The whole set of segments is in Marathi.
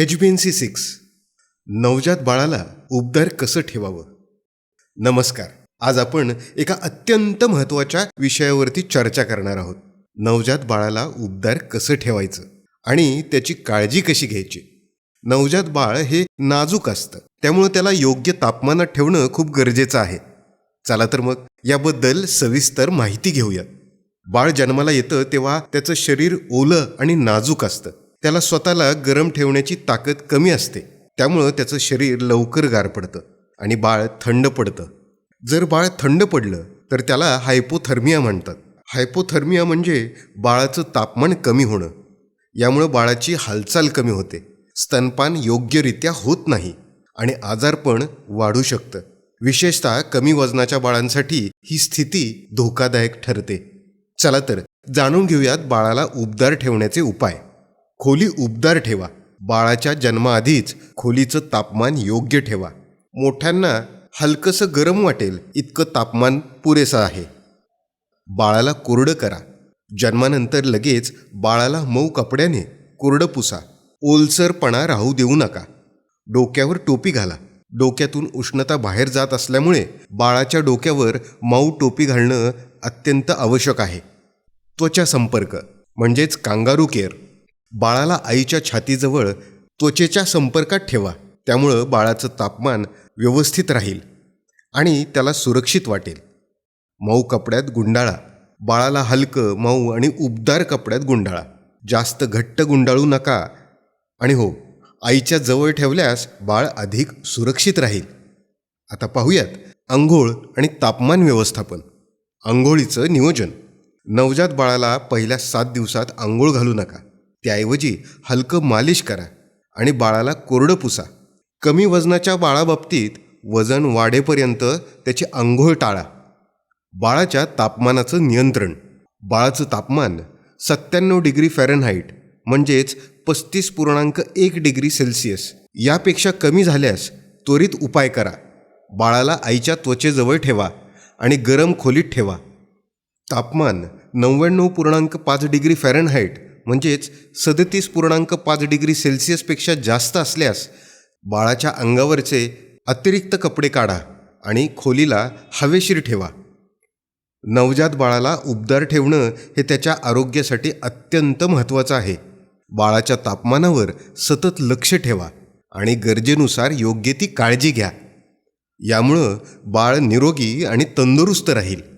H B N C six. नवजात बाळाला उबदार कसं ठेवावं? नमस्कार. आज आपण एका अत्यंत महत्त्वाच्या विषयावरती चर्चा करणार आहोत. नवजात बाळाला उबदार कसं ठेवायचं आणि त्याची काळजी कशी घ्यायची? नवजात बाळ हे नाजूक असतं. त्यामुळं त्याला योग्य तापमानात ठेवणं खूप गरजेचं आहे. चला तर मग याबद्दल सविस्तर माहिती घेऊयात बाळ जन्माला येतं तेव्हा त्याचं शरीर ओलं आणि नाजूक असतं. त्याला स्वतःला गरम ठेवण्याची ताकद कमी असते. त्यामुळं त्याचं शरीर लवकर गार पडतं आणि बाळ थंड पडतं. जर बाळ थंड पडलं तर त्याला हायपोथर्मिया म्हणतात. हायपोथर्मिया म्हणजे बाळाचं तापमान कमी होणं. यामुळं बाळाची हालचाल कमी होते. स्तनपान योग्यरित्या होत नाही आणि आजारपण वाढू शकतं. विशेषतः कमी वजनाच्या बाळांसाठी ही स्थिती धोकादायक ठरते. चला तर जाणून घेऊयात बाळाला उबदार ठेवण्याचे उपाय. खोली उबदार ठेवा. बाळाच्या जन्माआधीच खोलीचं तापमान योग्य ठेवा. मोठ्यांना हलकंसं गरम वाटेल इतकं तापमान पुरेसं आहे. बाळाला कोरडं करा. जन्मानंतर लगेच बाळाला मऊ कपड्याने कोरडं पुसा. ओलसरपणा राहू देऊ नका. डोक्यावर टोपी घाला. डोक्यातून उष्णता बाहेर जात असल्यामुळे बाळाच्या डोक्यावर मऊ टोपी घालणं अत्यंत आवश्यक आहे. त्वचा संपर्क म्हणजेच कांगारू केअर बाळाला आईच्या छातीजवळ त्वचेच्या संपर्कात ठेवा. त्यामुळं बाळाचं तापमान व्यवस्थित राहील आणि त्याला सुरक्षित वाटेल. मऊ कपड्यात गुंडाळा. बाळाला हलकं मऊ आणि उबदार कपड्यात गुंडाळा. जास्त घट्ट गुंडाळू नका. आणि हो आईच्या जवळ ठेवल्यास बाळ अधिक सुरक्षित राहील. आता पाहूयात अंघोळ आणि तापमान व्यवस्थापन. अंघोळीचं नियोजन. नवजात बाळाला पहिल्या सात दिवसात आंघोळ घालू नका. त्याऐवजी हलकं मालिश करा आणि बाळाला कोरडं पुसा. कमी वजनाच्या बाळाबाबतीत वजन वाढेपर्यंत त्याची आंघोळ टाळा. बाळाच्या तापमानाचं नियंत्रण. बाळाचं तापमान सत्त्याण्णव डिग्री फॅरनहाईट म्हणजेच पस्तीस पूर्णांक एक डिग्री सेल्सिअस. यापेक्षा कमी झाल्यास त्वरित उपाय करा. बाळाला आईच्या त्वचेजवळ ठेवा आणि गरम खोलीत ठेवा. तापमान नव्याण्णव पूर्णांक पाच डिग्री फॅरनहाईट म्हणजेच सदतीस पूर्णांक पाच डिग्री सेल्सिअसपेक्षा जास्त असल्यास बाळाच्या अंगावरचे अतिरिक्त कपडे काढा आणि खोलीला हवेशीर ठेवा. नवजात बाळाला उबदार ठेवणं हे त्याच्या आरोग्यासाठी अत्यंत महत्त्वाचं आहे. बाळाच्या तापमानावर सतत लक्ष ठेवा आणि गरजेनुसार योग्य ती काळजी घ्या. यामुळं बाळ निरोगी आणि तंदुरुस्त राहील.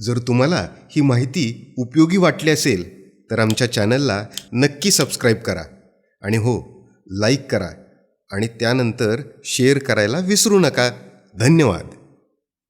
जर तुम्हाला ही माहिती उपयोगी वाटली असेल तर आमच्या चॅनलला नक्की सबस्क्राईब करा आणि हो लाईक करा आणि त्यानंतर शेअर करायला विसरू नका. धन्यवाद.